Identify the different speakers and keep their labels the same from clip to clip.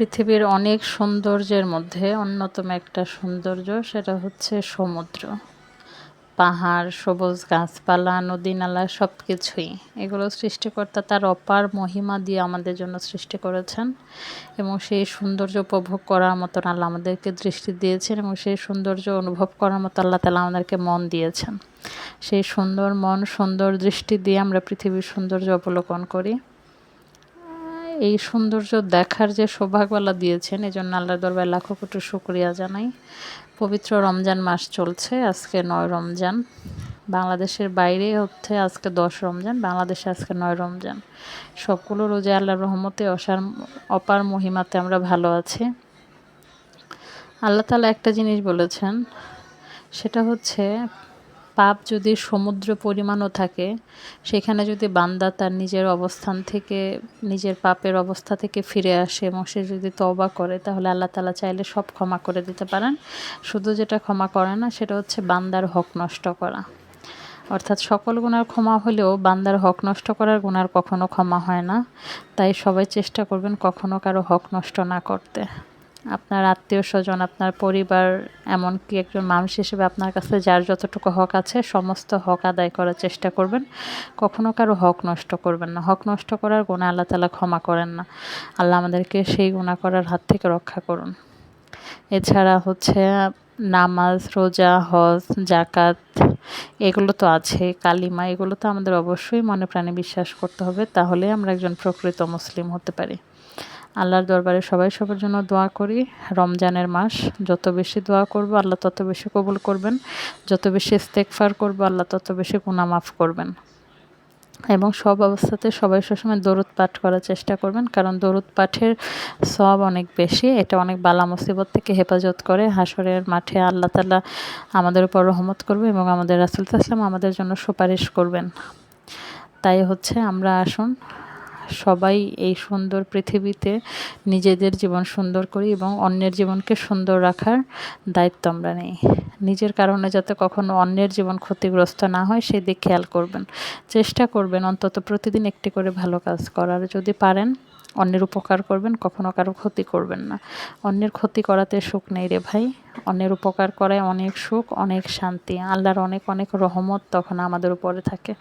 Speaker 1: পৃথিবীর অনেক সৌন্দর্যের মধ্যে অন্যতম একটা সৌন্দর্য সেটা হচ্ছে সমুদ্র। পাহাড়, সবুজ গাছপালা, নদী নালা সব কিছুই এগুলো সৃষ্টিকর্তা তার অপার মহিমা দিয়ে আমাদের জন্য সৃষ্টি করেছেন এবং সেই সৌন্দর্য উপভোগ করার মতন আল্লাহ আমাদেরকে দৃষ্টি দিয়েছেন এবং সেই সৌন্দর্য অনুভব করার মতো আল্লাহ তালা আমাদেরকে মন দিয়েছেন। সেই সুন্দর মন, সুন্দর দৃষ্টি দিয়ে আমরা পৃথিবীর সৌন্দর্য অবলোকন করি। এই সৌন্দর্য দেখার যে সৌভাগ্যলা দিয়েছেন এই জন্য আল্লাহ দরবার লাখো কোটি শুক্রিয়া জানাই। পবিত্র রমজান মাস চলছে, আজকে নয় রমজান। বাংলাদেশের বাইরে হচ্ছে আজকে দশ রমজান, বাংলাদেশে আজকে নয় রমজান। সবগুলো রোজা আল্লাহর রহমতে অসার, অপার মহিমাতে আমরা ভালো আছি। আল্লাহ তালা একটা জিনিস বলেছেন, সেটা হচ্ছে পাপ যদি সমুদ্র পরিমাণও থাকে, সেখানে যদি বান্দা তার নিজের অবস্থান থেকে, নিজের পাপের অবস্থা থেকে ফিরে আসে এবং সে যদি তবা করে, তাহলে আল্লাহ তালা চাইলে সব ক্ষমা করে দিতে পারেন। শুধু যেটা ক্ষমা করে না, সেটা হচ্ছে বান্দার হক নষ্ট করা। অর্থাৎ সকল গুণার ক্ষমা হলেও বান্দার হক নষ্ট করার গুণার কখনো ক্ষমা হয় না। তাই সবাই চেষ্টা করবেন কখনো কারও হক নষ্ট না করতে। আপনার আত্মীয় স্বজন, আপনার পরিবার, এমনকি একজন মানুষ হিসেবে আপনার কাছে যার যতটুকু হক আছে, সমস্ত হক আদায় করার চেষ্টা করবেন। কখনো কারও হক নষ্ট করবেন না। হক নষ্ট করার গুণা আল্লাহ তালা ক্ষমা করেন না। আল্লাহ আমাদেরকে সেই গুণা করার হাত থেকে রক্ষা করুন। এছাড়া হচ্ছে নামাজ, রোজা, হজ জাকাত এগুলো তো আছে, কালিমা, এগুলো তো আমাদের অবশ্যই মনে প্রাণে বিশ্বাস করতে হবে। তাহলে আমরা একজন প্রকৃত মুসলিম হতে পারি। আল্লাহর দরবারে সবাই সবার জন্য দোয়া করি। রমজানের মাস, যত বেশি দোয়া করব, আল্লাহ তত বেশি কবুল করবেন। যত বেশি ইস্তেকফার করব, আল্লাহ তত বেশি গুণা মাফ করবেন। এবং সব অবস্থাতে সবাই সবসময় দরুদ পাঠ করার চেষ্টা করবেন, কারণ দরুদ পাঠের সব অনেক বেশি। এটা অনেক বালা মুসিবত থেকে হেফাজত করে। হাসরের মাঠে আল্লাহ তালা আমাদের উপর রহমত করবে এবং আমাদের রাসুল তাসলাম আমাদের জন্য সুপারিশ করবেন। তাই হচ্ছে আমরা আসুন সবাই এই সুন্দর পৃথিবীতে নিজেদের জীবন সুন্দর করি এবং অন্যের জীবনকে সুন্দর রাখার দায়িত্ব আমরা নেই। নিজের কারণে যাতে কখনো অন্যের জীবন ক্ষতিগ্রস্ত না হয় সেই দিক খেয়াল করবেন। চেষ্টা করবেন অন্তত প্রতিদিন একটি করে ভালো কাজ করার। যদি পারেন অন্যের উপকার করবেন, কখনো কারও ক্ষতি করবেন না। অন্যের ক্ষতি করাতে সুখ নেই রে ভাই। অন্যের উপকার করায় অনেক সুখ, অনেক শান্তি। আল্লাহর অনেক অনেক রহমত তখন আমাদের উপরে থাকে।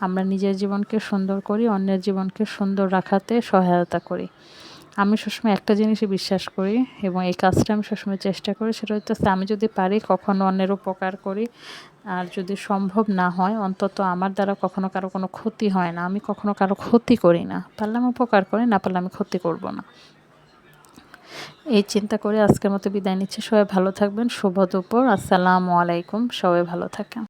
Speaker 1: আমরা নিজের জীবনকে সুন্দর করি, অন্যের জীবনকে সুন্দর রাখাতে সহায়তা করি। আমি সবসময় একটা জিনিসই বিশ্বাস করি এবং এই কাজটা আমি সবসময় চেষ্টা করি, সেটা হচ্ছে আমি যদি পারি কখনো অন্যের উপকার করি। আর যদি সম্ভব না হয়, অন্তত আমার দ্বারা কখনো কারও কোনো ক্ষতি হয় না। আমি কখনো কারও ক্ষতি করি না। পারলাম উপকার করি, না পারলে আমি ক্ষতি করব না। এই চিন্তা করে আজকের মতো বিদায় নিচ্ছি। সবাই ভালো থাকবেন, শুভ দুপুর। আসসালামু আলাইকুম। সবাই ভালো থাকেন।